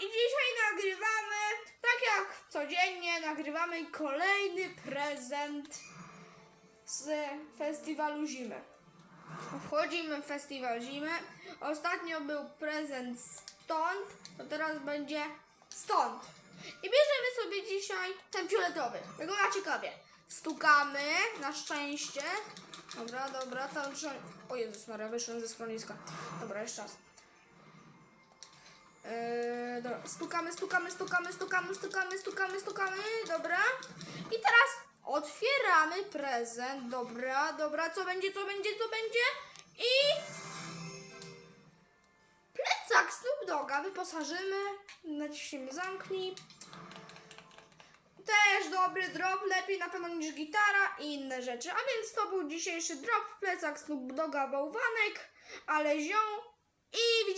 I dzisiaj nagrywamy, tak jak codziennie, nagrywamy kolejny prezent z festiwalu zimy. Wchodzimy w festiwal zimy. Ostatnio był prezent stąd, to teraz będzie stąd. I bierzemy sobie dzisiaj ten fioletowy. Wygląda ciekawie. Stukamy, na szczęście. Dobra, dobra, tam... O Jezus Maria, wyszłem ze schroniska. Dobra, jeszcze raz. Yy, dobra, stukamy, stukamy, stukamy, stukamy, stukamy, stukamy, stukamy, dobra. I teraz otwieramy prezent, dobra, dobra, co będzie, co będzie, co będzie? I plecak Snoop Doga. Wyposażymy, naciśniemy zamknij. Też dobry drop, lepiej na pewno niż gitara i inne rzeczy. A więc to był dzisiejszy drop, plecak Snoop Doga bałwanek, ale zią i widzimy